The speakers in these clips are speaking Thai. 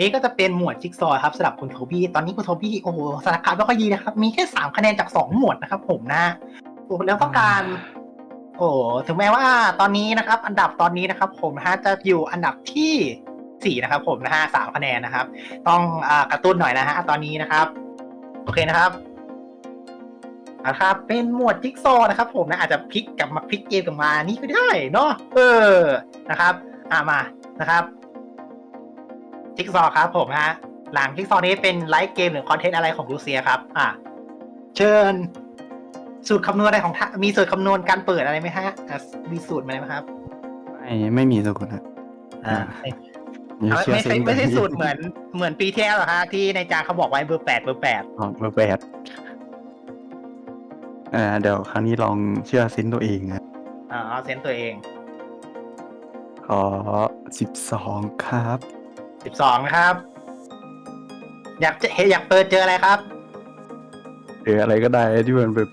นี่ก็จะเป็นหมวดจิ๊กซอครับสำหรับคุณโทบี้ตอนนี้คุณโทบี้โอ้โหสถานการณ์ไม่ค่อยดีนะครับ มีแค่สามคะแนนจากสองหมวดนะครับ ผมนะโอ้แล้วต้องการ โอ้ถึงแม้ว่าตอนนี้นะครับ อันดับตอนนี้นะครับ ผมนะฮะจะอยู่อันดับที่สี่นะครับ ผมนะฮะสามคะแนนนะครับ ต้องอ่ากระตุ้นหน่อยนะฮะตอนนี้นะครับ โอเคนะครับนะครับเป็นหมวดจิ๊กซอนะครับ ผมนะอาจจะพลิกกลับมาพลิกเกมกลับมานี่ก็ได้เนาะเออนะครับ อ่ามานะครับ จิ๊กซอว์ครับผมนะฮะ หลังจิ๊กซอว์นี้เป็นไลฟ์เกมหรือคอนเทนต์อะไรของรูเซียครับ อ่าเชิญ สูตรคำนวณอะไรของท่านมีสูตรคำนวณการเปิดอะไรไหมฮะอะมีสูตรไหมครับ ไม่ไม่มีสูตรนะอ่าอย่าไม่เชื่อไม่เซใช่นไม่ใช่สูตรเหมือนเหมือนปีที่แล้วหรอฮะที่ในจานเขาบอกไว้เบอร์แปดเบอร์แปดอ๋อเบอร์แปดอ่าเดี๋ยวครั้งนี้ลองเชื่อเซนตัวเองนะอ่าเอาเซนตัวเอง ขอสิบสองครับ สิบสองนะครับ อยากจะเห็นอยากเปิดเจออะไรครับหรืออะไรก็ได้ที่มันแบบ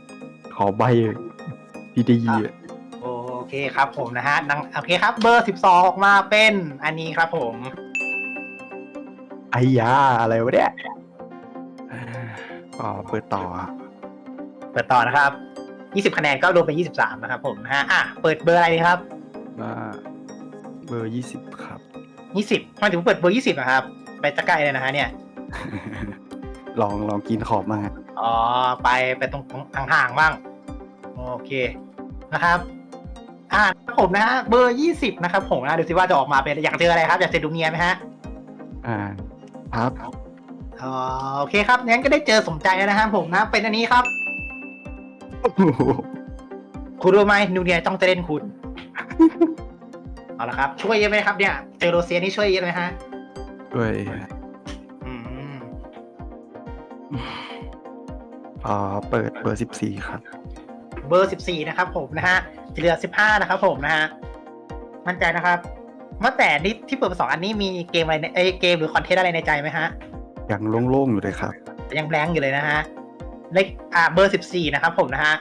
ขอใบดีๆอะโอเคครับผมนะฮะนังโอเคครับ เบอร์สิบสองออกมาเป็นอันนี้ครับผม ไอ้ยาอะไรวะเนี่ยก็เปิดต่ออะเปิดต่อนะครับยี่สิบคะแนนก็รวมเป็นยี่สิบสามนะครับผมนะฮะอะเปิดเบอร์อะไรดีครับว่าเบอร์ยี่สิบครับ ยี่สิบมาถึงเปิดเบอร์ยี่สิบนะครับ ไปตะไกลเลยนะฮะเนี่ย ลองลองกินขอบมางอะอ๋อ ไปไปตรงห่างๆบ้าง โอเคนะครับ อ่าครับผมนะฮะเบอร์ยี่สิบนะครับผมนะดูสิว่าจะออกมาเป็นอยากเจออะไรครับ อยากเจอดูเนียไหมฮะ อ่า ครับอ๋อโอเคครับงั้นก็ได้เจอสมใจแล้วนะครับผมนะ เป็นอันนี้ครับ คุณรู้ไหมนูเนียต้องจะเล่นคุณ เอาละครับ ช่วยเยอะไหมครับเนี่ยเจอโรเซียนี่ช่วยเยอะไหมฮะด้วยอืมพอเปิดเบอร์สิบสี่ครับ เบอร์สิบสี่นะครับ ผมนะฮะจะเหลือสิบห้านะครับ ผมนะฮะมั่นใจนะครับเมื่อแต่นี่ที่เปิดมาสองอันนี้มีเกมอะไรในเอยเกมหรือคอนเทนต์อะไรในใจไหมฮะ ยังโล่งๆอยู่เลยครับ ยังแบงค์อยู่เลยนะฮะเลขอ่าเบอร์สิบสี่นะครับผมนะฮะ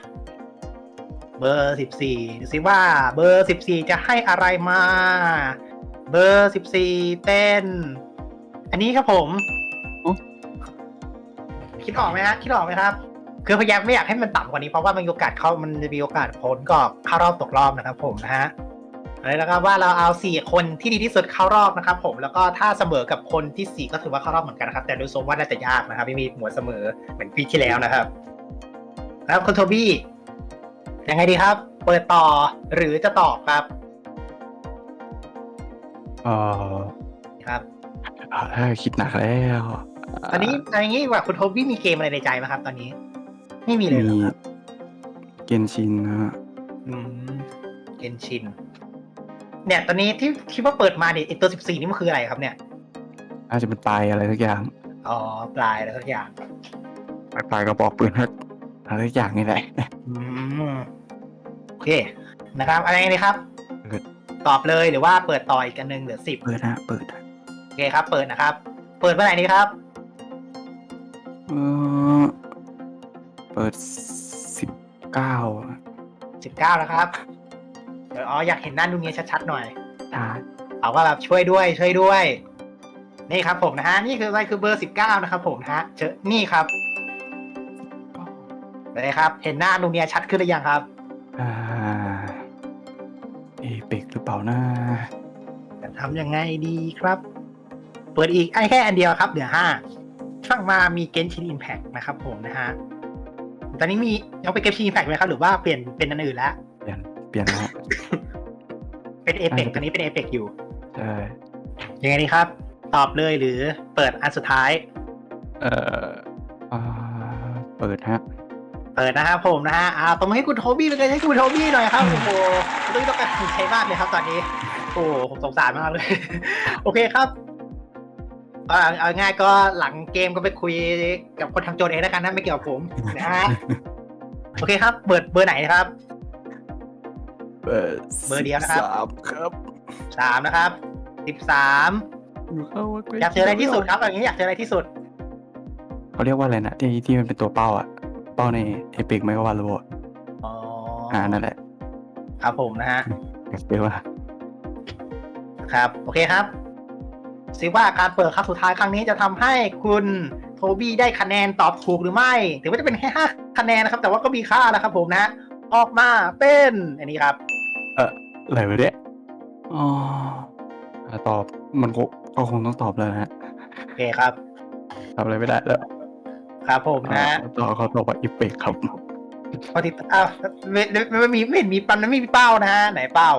เบอร์สิบสี่ดูสิว่าเบอร์สิบสี่จะให้อะไรมา เบอร์สิบสี่เป็นอันนี้ครับผมโอ้คิดออกไหมฮะคิดออกไหมครับ คือพยายามไม่อยากให้มันต่ำกว่านี้เพราะว่ามันมีโอกาสเข้ามันจะมีโอกาสผลก็เข้ารอบตกรอบนะครับ ผมนะฮะเลยนะครับว่าเราเอาสี่คนที่ดีที่สุดเข้ารอบนะครับ ผมแล้วก็ถ้าเสมอกับคนที่สี่ก็ถือว่าเข้ารอบเหมือนกันนะครับ แต่ดูทรงว่าน่าจะยากนะครับ ไม่มีหมวดเสมอเหมือนปีที่แล้วนะครับ แล้วคุณโทบี้ ยังไงดีครับ เปิดต่อหรือจะตอบครับ เออครับเอาแล้วคิดหนักแล้วตอนนี้เอะไรอย่างนี้ดีกว่าคุณโทบี้มีเกมอะไรในใจไหมครับ ตอนนี้ ไม่มีเลยเหรมีอครับเกนชินนะฮะอืมเกนชิน เนี่ย ตอนนี้ที่คิดว่าเปิดมาเนี่ยไอตัวสิบสี่นี่มันคืออะไรครับเนี่ย อาจจะเป็นปลายอะไรสักอย่างอ๋อปลายอะไรสักอย่าง ปลายปลายกระบอกปืน อะไรสักอย่างนี่แหละ อืมโอเคนะครับ อะไรนี่ครับ เปิด ตอบเลยหรือว่าเปิดต่ออีกอันหนึ่งเหลือสิบเปิดฮะเปิดฮะโอเคครับ เปิดนะครับ เปิดเมื่อไหร่นี้ครับ เออเปิดสิบเก้าสิบเก้าแล้วครับเอออ๋ออยากเห็นหน้าดูเนี้ยชัดๆหน่อยใช่เอาว่าแบบช่วยด้วยช่วยด้วย นี่ครับผมนะฮะ นี่คืออะไรคือเบอร์สิบเก้านะครับผมนะฮะเจอนี่ครับ เลยครับ เห็นหน้าดูเนี้ยชัดขึ้นหรือยังครับ อ่าเอเปกหรือเปล่านะจะทำยังไงดีครับ เปิดอีกไอ้แค่อันเดียวครับ เหลือห้าช่างมามีเกนชินอิมแพกนะครับผมนะฮะ ตอนนี้มียังเป็นเกนชินอิมแพกไหมครับ หรือว่าเปลี่ยนเป็นอันอื่นแล้ว เปลี่ยนเปลี่ยนนะฮะเป็นเอเปกอ่าตอนนี้เป็นเอเปกอยู่ ใช่ ยังไงดีครับ ตอบเลยหรือเปิดอันสุดท้าย เอ่ออ่าเปิดฮะเปิดนะครับผมนะฮะอ่าตบมือให้คุณโทบี้ไปเลยให้คุณโทบี้หน่อยครับโอ้โหคุณโทบี้ต้องการใช้มากเลยครับตอนนี้โอ้โหผมสงสารมากเลย โอเคครับเอาเอาง่ายก็หลังเกมก็ไปคุยกับคนทางโจทย์เองแล้วกันนะไม่เกี่ยวกับผมนะฮะโอเคครับ เปิดเบอร์ไหนครับเปิดเบอร์เดียวนะครับสามครับสามนะครับสิบสามอยู่เข้าว่าใล้อยากเจออะไรที่สุดครับอย่างนี้อยากเจออะไรที่สุด เขาเรียกว่าอะไรนะที่ที่มันเป็นตัวเป้าอะเป้าในเอเปกไม่ก็วาโลอะอ๋ออ่านั่นแหละ ครับผมนะฮะอยากเจอว่า ครับ โอเคครับซิว่าการเปิดครั้งสุดท้ายครั้งนี้จะทำให้คุณโทบี้ได้คะแนนตอบถูกหรือไม่ถือว่าจะเป็นแค่ห้าคะแนนนะครับ แต่ว่าก็มีค่านะครับผมนะออกมาเป็นอันนี้ครับอะไรวะเนี่ยอ๋ออะตอบมันก็ก็คงต้องตอบแล้วนะฮะโอเคครับทำอะไรไม่ได้แล้ว ครับผมนะอะต่อเขาตอบว่าอีเปกครับปฏิอ้าวไม่ไม่ไม่มีไม่เห็นมีปันไม่มีเป้านะฮะไหนเป้า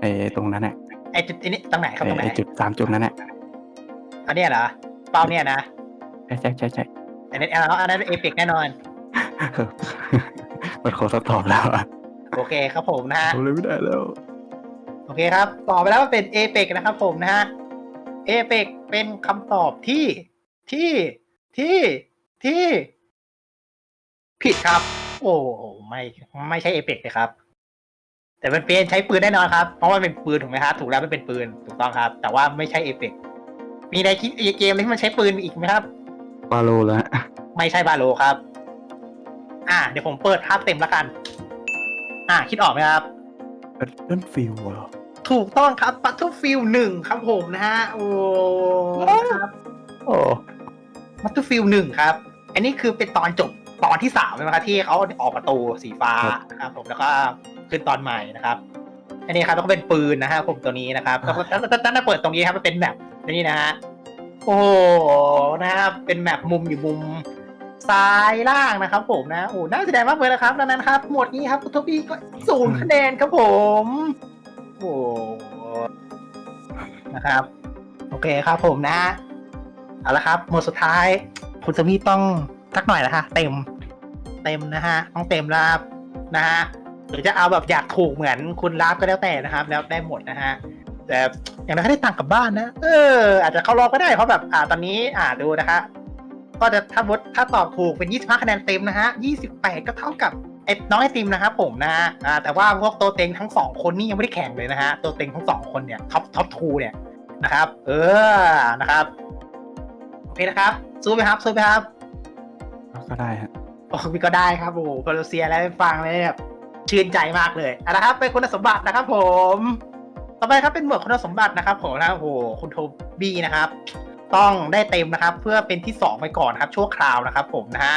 ไอ้ตรงนั้นน่ะไอ้จุดไอ้นี่ตรงไหนครับไอ้ตรงไหนไอ้จุดสามจุดนั้นน่ะอันเนี้ยเหรอเป้าเนี่ยนะใช่ใช่ใช่ใช่อันนี้นอันนั้นเอพิกแน่นอนเออมันคงต้องตอบแล้วอะโอเคครับผมนะฮะทำอะไรไม่ได้แล้ว โอเคครับตอบไปแล้วว่าเป็นเอเปกนะครับผมนะฮะเอเปกเป็นคำตอบที่ที่ที่ ที่ ผิดครับ โอ้โหไม่ไม่ใช่เอเปกเลยครับ แต่มันเป็นใช้ปืนแน่นอนครับ เพราะว่ามันเป็นปืนถูกไหมครับถูกแล้วมันเป็นปืนถูกต้องครับ แต่ว่าไม่ใช่เอเปกมีในคิดเกมอะไรที่มันใช้ปืนอีกไหมครับปาโลแล้วฮะไม่ใช่บาโลครับ อ่า เดี๋ยวผมเปิดภาพเต็มแล้วกัน อ่า คิดออกไหมครับเล่นฟิลเหรอถูกต้องครับ Battlefield หนึ่งครับผมนะฮะ โอ้ครับโอ้ Battlefield หนึ่งครับ อันนี้คือเป็นตอนจบตอนที่สามใช่ไหมครับที่เขาออกประตูสีฟ้านะครับผมแล้วก็ขึ้นตอนใหม่นะครับ อันนี้ครับแล้วก็เป็นปืนนะฮะผมตัวนี้นะครับแล้วก็ถ้าถ้าถ้าเปิดตรงนี้ครับมันเป็นแมปนี่นะฮะโอ้โหนะครับเป็นแมปมุมอยู่มุมซ้ายล่างนะครับ ผมนะโอ้น่าแสดงมากเลยนะครับดังนั้นครับ หมวดนี้ครับคุณทบี้ก็ศูนย์คะแนนครับผมโอ้นะครับ โอเคครับผมนะเอาละครับหมวดสุดท้าย คุณสมีต้องสักหน่อยนะคะเต็ม เต็มนะฮะต้องเต็มล้วครับนะฮะหรือจะเอาแบบอยากถูกเหมือนคุณรับก็แล้วแต่นะครับ แล้วได้หมดนะฮะแต่อย่างนั้นก็ได้ตังค์กลับบ้านนะ เออ อาจจะเข้ารอบก็ได้เพราะแบบอ่าตอนนี้อ่าดูนะคะ ก็จะถ้าบดถ้าตอบถูกเป็น 25 คะแนนเต็มนะฮะ 28 ก็เท่ากับไอ้น้องไอติมนะครับผมนะฮะอ่าแต่ว่าพวกตัวเต็งทั้งสองคนนี่ยังไม่ได้แข่งเลยนะฮะ ตัวเต็งทั้งสองคนเนี่ยท็อปท็อปทูเนี่ยนะครับ เออนะครับ โอเคนะครับ สู้ไหมครับสู้ไหมครับ ก็ได้ฮะโอ้มีก็ได้ครับโอ้โหพอเราเซียแล้วฟังเลยแบบชื่นใจมากเลยเอาละครับ เป็นคุณสมบัตินะครับ ผม ต่อไปครับเป็นหมวดคุณสมบัตินะครับผมนะโอ้โหคุณโทบี้นะครับ ต้องได้เต็มนะครับ เพื่อเป็นที่สองไปก่อนครับ ชั่วคราวนะครับ ผมนะฮะ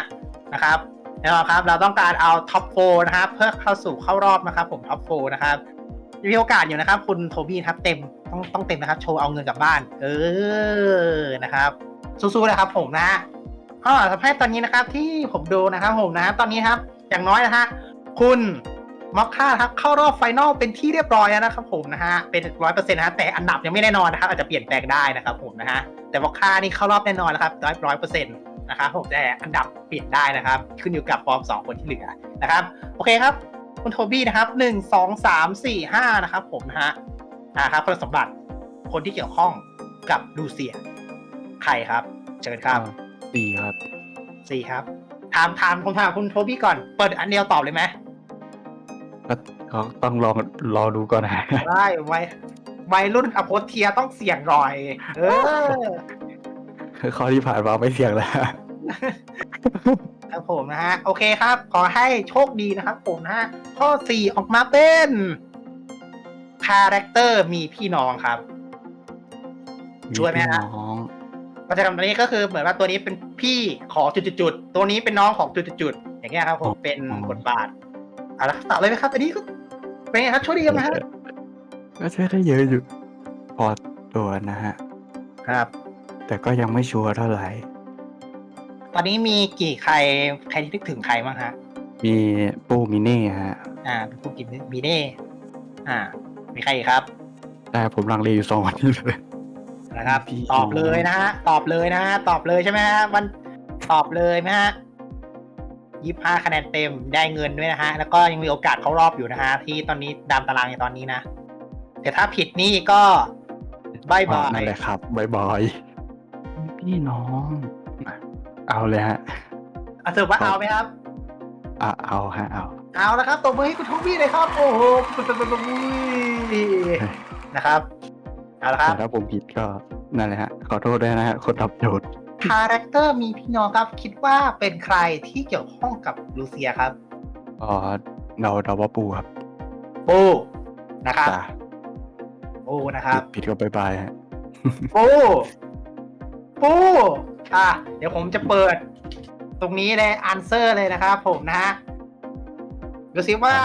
นะครับแน่นอนครับ เราต้องการเอาท็อปโฟนะครับ เพื่อเข้าสู่เข้ารอบนะครับ ผมท็อปโฟนะครับมีโอกาสอยู่นะครับ คุณโทบี้ครับ เต็มต้องต้องเต็มนะครับ โชว์เอาเงินกลับบ้าน เออนะครับ สู้ๆนะครับผมนะฮะก็ทำให้ตอนนี้นะครับที่ผมดูนะครับผมนะครับตอนนี้ครับ อย่างน้อยนะฮะคุณมอคค่าครับเข้ารอบไฟนอลเป็นที่เรียบร้อยแล้วนะครับผมนะฮะเป็นร้อยเปอร์เซ็นต์นะฮะแต่อันดับยังไม่แน่นอนนะครับอาจจะเปลี่ยนแปลงได้นะครับผมนะฮะแต่มอคค่านี่เข้ารอบแน่นอนนะครับร้อยร้อยเปอร์เซ็นต์นะครับผมแต่อันดับเปลี่ยนได้นะครับ ขึ้นอยู่กับฟอร์มสองคนที่เหลือนะครับ โอเคครับ คุณโทบี้นะครับหนึ่งสองสามสี่ห้านะครับผมนะฮะนะครับคุณสมบัติคนที่เกี่ยวข้องกับลูเซีย ใครครับ เชิญครับดีครับสี่ครับ ถามถามผมถามคุณโทบี้ก่อน เปิดอันเดียวตอบเลยไหมก็ก็ต้องลองรอดูก่อนนะได้ไว้วัยรุ่นอโพสเทียต้องเสี่ยงหน่อย เออข้อที่ผ่านมาไม่เสี่ยงแล้วครับผมนะฮะ โอเคครับ ขอให้โชคดีนะครับผมนะฮะ ข้อสี่ออกมาเป็นคาแรคเตอร์มีพี่น้องครับ ช่วยไหมฮะ น้องก็จะทำตัวนี้ก็คือเหมือนว่าตัวนี้เป็นพี่ของจุดๆๆตัวนี้เป็นน้องของจุดๆๆอย่างเงี้ยครับผมเป็นบทบาทเอาละตอบเลยไหมครับ อันนี้ก็เป็นไงครับโชคดีกันไหมฮะก็ช่วยได้เยอะอยู่ พอตัวนะฮะ ครับ แต่ก็ยังไม่ชัวร์เท่าไหร่ ตอนนี้มีกี่ใครใครที่นึกถึงใครบ้างฮะ มีปูมิเน่ฮะ อ่าเป็นผู้กินมีเน่อ่า มีใครอีกครับ แต่ผมลังเลอยู่สองวันนี้เลย นะครับพี่ตอบเลยนะฮะตอบเลยนะฮะตอบเลยใช่ไหมฮะมันตอบเลยไหมฮะยี่ห้าคะแนนเต็มได้เงินด้วยนะฮะ แล้วก็ยังมีโอกาสเข้ารอบอยู่นะฮะ ที่ตอนนี้ดามตารางในตอนนี้นะ แต่ถ้าผิดนี่ก็บายบานั่นยแหละครับบายบายพี่น้อง เอาเลยฮะอะสรุปว่าเอาไหมครับอะเอาฮะเอา เอาละครับตบมือให้คุณทูบี้เลยครับ โอ้โหนะครับ เอาละครับ แต่ถ้าผมผิดก็นั่นแหละฮะ ขอโทษด้วยนะฮะคนรับโจทย์ คาแรคเตอร์มีพี่น้องครับ คิดว่าเป็นใครที่เกี่ยวข้องกับลูเซียครับ อ๋อเดาเดาว่าปูครับปูนะครับจ้าปูนะครับ ผิดผิดก็บายบายฮะ ปูปูอะ เดี๋ยวผมจะเปิด ตรงนี้เลยอันเซอร์เลยนะครับผมนะฮะดูซิว่า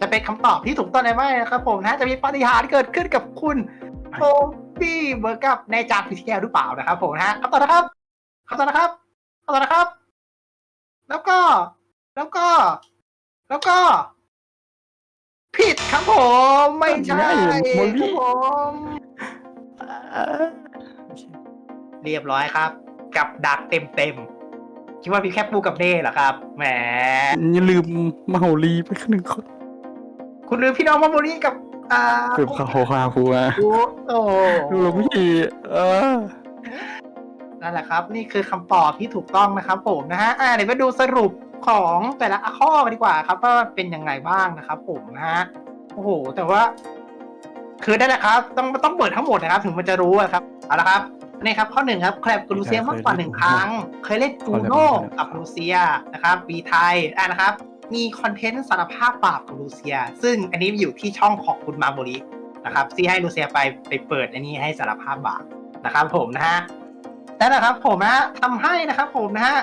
จะเป็นคำตอบที่ถูกต้องหรือไม่นะครับผมนะจะมีปาฏิหาริย์เกิดขึ้นกับคุณโทบี้เบอร์กับในจานพิชแก้วหรือเปล่านะครับผมนะฮะคำตอบนะครับคำตอบนะครับคำตอบนะครับ แล้วก็ แล้วก็ แล้วก็ ผิดครับผมไม่ใช่ไม่โมลี่ครับผมเรียบร้อยครับ กับดักเต็มเต็มๆคิดว่าพี่แค่ปูกับเน่เหรอครับ แหมอย่าลืมมาโหรีไปคนหนึ่งคน คุณลืมพี่น้องมาโมรี่กับอ่าเกือบเขาคาครูมาโอ้โหหลวงพี่เออนั่นแหละครับ นี่คือคำตอบที่ถูกต้องนะครับ ผมนะฮะอ่าเดี๋ยวมาดูสรุปของแต่ละข้อกันดีกว่าครับว่าเป็นยังไงบ้างนะครับ ผมนะฮะโอ้โห แต่ว่า คือได้แหละครับ ต้องต้องเปิดทั้งหมดนะครับ ถึงมันจะรู้อะครับเอาละครับนี่ครับข้อหนึ่งครับแคลบกับลูเซียมากกว่าหนึ่งครั้ง เคยเล่นกูโน่กับลูเซียนะครับวีไทยอ่านะครับ มีคอนเทนต์สารภาพบาปกับลูเซีย ซึ่งอันนี้อยู่ที่ช่องของคุณมาโมรินะครับที่ให้ลูเซียไปไปเปิดอันนี้ให้สารภาพบาปนะครับผมนะฮะนั่นะครับผมนะทำให้นะครับผมนะฮะ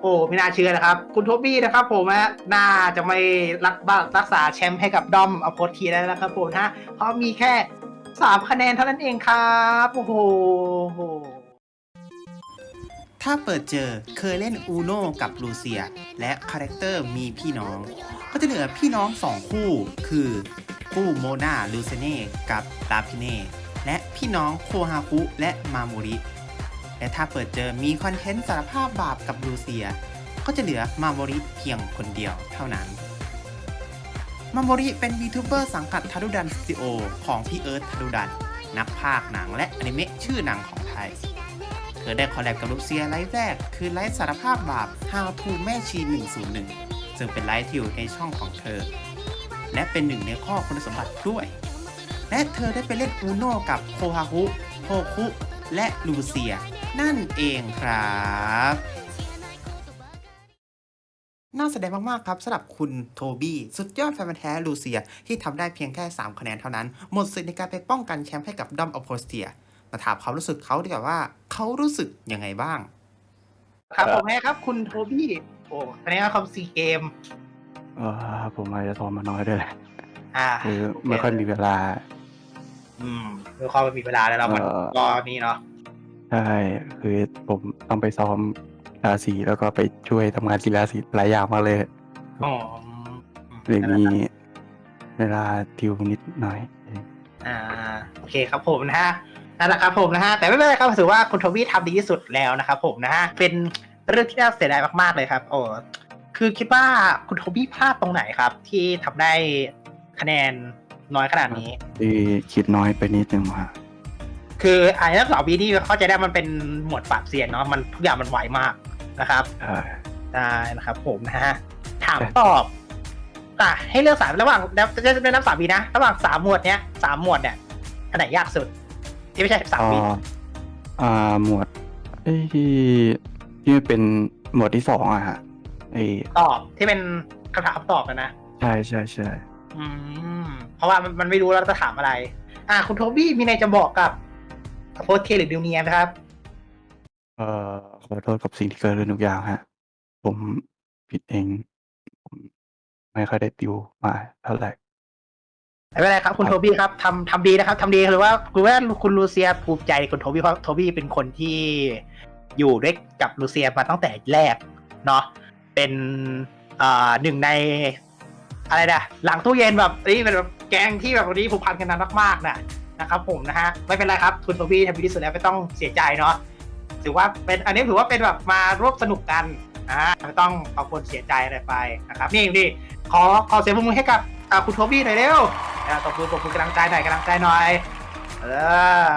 โอ้ไม่น่าเชื่อนะครับ คุณโทบี้นะครับ ผมนะน่าจะไม่รักบ้ารักษาแชมป์ให้กับดอมอโพทีได้แล้วนะครับผมนะเพราะมีแค่สามคะแนนเท่านั้นเองครับ โอ้โห ถ้าเปิดเจอเคยเล่นอูโนกับลูเซีย และคาแรคเตอร์มีพี่น้อง ก็จะเหลือพี่น้องสองคู่ คือคู่โมนาลูเซเน่กับลาพิเน่และพี่น้องโคฮาคุและมาโมริ และถ้าเปิดเจอมีคอนเทนต์สารภาพบาปกับลูเซีย ก็จะเหลือมาโมริเพียงคนเดียวเท่านั้นมาโมริเป็นวีทูเบอร์สังกัดทารุดันสตูดิโอของพี่เอิร์ธทารุดัน นักพากย์หนังและอนิเมะชื่อดังของไทย เธอได้คอลแลบกับลูเซียไลฟ์แรก คือไลฟ์สารภาพบาป How to แม่ชี 101 ซึ่งเป็นไลฟ์ที่อยู่ในช่องของเธอ และเป็นหนึ่งในข้อคุณสมบัติด้วย และเธอได้ไปเล่นอูโนกับโคฮาคุโฮคุ และลูเซีย นั่นเองครับน่าแสดงมาก ๆ ครับสำหรับคุณโทบี้ สุดยอดแฟนแท้ลูเซีย ที่ทำได้เพียงแค่ 3 คะแนนเท่านั้น หมดสิทธิ์ในการไปป้องกันแชมป์ให้กับดอมอโพสเตีย มาถามความรู้สึกเขาดีกว่าว่าเขารู้สึกยังไงบ้าง ครับผมแม่ครับ คุณโทบี้ โอ้คะแนนความซีเกมเออผมอาจจะซ้อมมาน้อยด้วยแหละอ่าคือไม่ค่อยมีเวลา อืมด้วยความมีเวลาแล้วเรามันเอ่อก็นี่เนาะใช่คือผมต้องไปซ้อมราศีแล้วก็ไปช่วยทำงานกีฬาสีหลายอย่างมากเลยอ๋อเลยมีเวลาติวนิดหน่อยเองอ่า โอเคครับผมนะฮะ นั่นแหละครับผมนะฮะแต่ไม่เป็นไรครับถือว่าคุณโทบี้ทำดีที่สุดแล้วนะครับผมนะฮะเป็นเรื่องที่น่าเสียดายมากๆเลยครับโอ้คือคิดว่าคุณโทบี้พลาดตรงไหนครับ ที่ทำได้คะแนนน้อยขนาดนี้ที่คิดน้อยไปนิดนึงว่าคือไอ้นักสาวบีนี่เข้าใจได้มันเป็นหมวดปราบเสียนเนาะมันทุกอย่างมันไวมากนะครับใช่ได้นะครับ ผมนะฮะถามตอบอะให้เลือกสามระหว่างแล้วจะจะเป็นน้ำสามวีนะระหว่างสามหมวดเนี้ยสามหมวดเนี่ยอันไหนยากสุด ที่ไม่ใช่สามก็วีอ่าหมวดเอ้ยที่ที่มันเป็นหมวดที่สองอะฮะไอ้ตอบที่เป็นคำถามคำตอบอะนะใช่ใช่ใช่อืม เพราะว่ามันมันไม่รู้แล้วจะถามอะไร อะคุณโทบี้มีอะไรจะบอกกับโพสเคหรือดิวเนียนะครับ เอ่อขอโทษกับสิ่งที่เกิดขึ้นทุกอย่างฮะ ผมผิดเองผมไม่ค่อยได้ติวมาเท่าไหร่ ไม่เป็นไรครับคุณครับโทบี้ครับทำทำดีนะครับทำดีหรือว่าคือว่าคุณลูเซียภูมิใจในคุณโทบี้เพราะโทบี้เป็นคนที่อยู่ด้วยกับลูเซียมาตั้งแต่แรกเนาะเป็นเอ่อหนึ่งใน อะไรนะหลังตู้เย็นแบบนี่เป็นแบบแกงที่แบบวันนี้ผูกพันกันนานมากๆนะนะครับผมนะฮะไม่เป็นไรครับคุณโทบี้ทำดีที่สุดแล้วไม่ต้องเสียใจเนาะถือว่าเป็นอันนี้ถือว่าเป็นแบบมาร่วมสนุกกันอ่าไม่ต้องเอาคนเสียใจอะไรไปนะครับนี่นี่ขอขอเสียงปรบมือให้กับ อ่าคุณโทบี้หน่อยเร็วอ่าตบมือตบมือกำลังใจหน่อยกำลังใจหน่อย เออ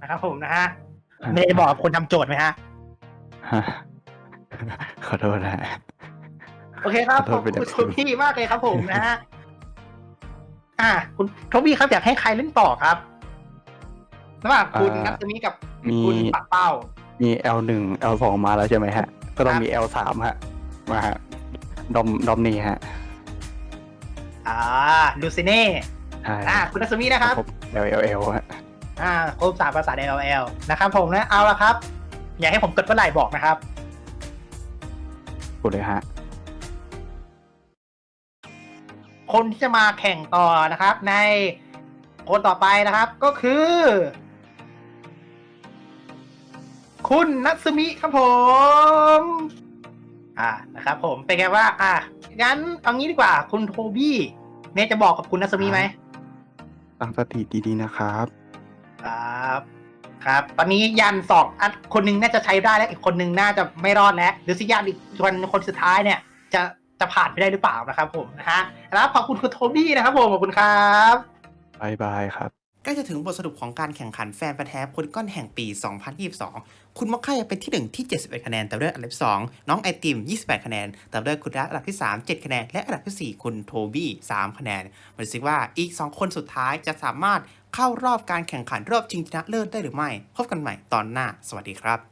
นะครับผมนะฮะไม่ได้บอกกับคนทำโจทย์ไหมฮะฮะขอโทษนะฮะ โอเคครับขอโทขษอบไปนะคุณคุณพี่มากเลยครับผมนะฮะ อ่า คุณโทบี้ครับอยากให้ใครเล่นต่อครับระหว่างคุณนัทมิกับมีคุณปักเป้า มี L หนึ่ง L สองมาแล้วใช่ไหมฮะ ก็ต้อคงรับมี L สามฮะ มาฮะ ดอมดอมนี่ฮะ อ่าลูซิเน่ใช่อ่าคุณนัทมินะครับผม L L L ฮะอ่าครบสามภาษาใน LL นะครับผมนะเอาละครับ อยากให้ผมกดเมื่อไหร่บอกนะครับ กดเลยฮะ คนที่จะมาแข่งต่อนะครับ ในคนต่อไปนะครับก็คือ คุณนัทซึมิครับผม อ่านะครับผมเป็นไงว่า อะงั้นเอางี้ดีกว่า คุณโทบี้ เนี่ยจะบอกกับคุณนัทซึมิไหมตั้งสติดีๆนะครับ ครับ ครับ ตอนนี้ยันสองอันคนหนึงน่าจะใช้ได้แล้วอีกคนหนึงน่าจะไม่รอดแล้ว หรือสิยันอีกคนคนสุดท้ายเนี่ย จะจะผ่านไปได้หรือเปล่านะครับผมนะฮะแล้วขอบคุณคุณโทบี้นะครับผมขอบคุณครับ บายบายครับ ใกล้จะถึงบทสรุปของการแข่งขันแฟนประแท้โพลิกอนแห่งปี 2022 คุณมอคค่ายังเป็นที่ 1 ที่ 71 คะแนนแต่ด้วยอันดับ 2 น้องไอติม 28 คะแนนแต่ด้วยคุณรักอันดับที่ 3 7 คะแนน และอันดับทีสี่4 คุณโทบี้ 3 คะแนนมาดูสิว่าอีก 2 คนสุดท้ายจะสามารถเข้ารอบการแข่งขันรอบชิงชนะเลิศได้หรือไม่ พบกันใหม่ตอนหน้า สวัสดีครับ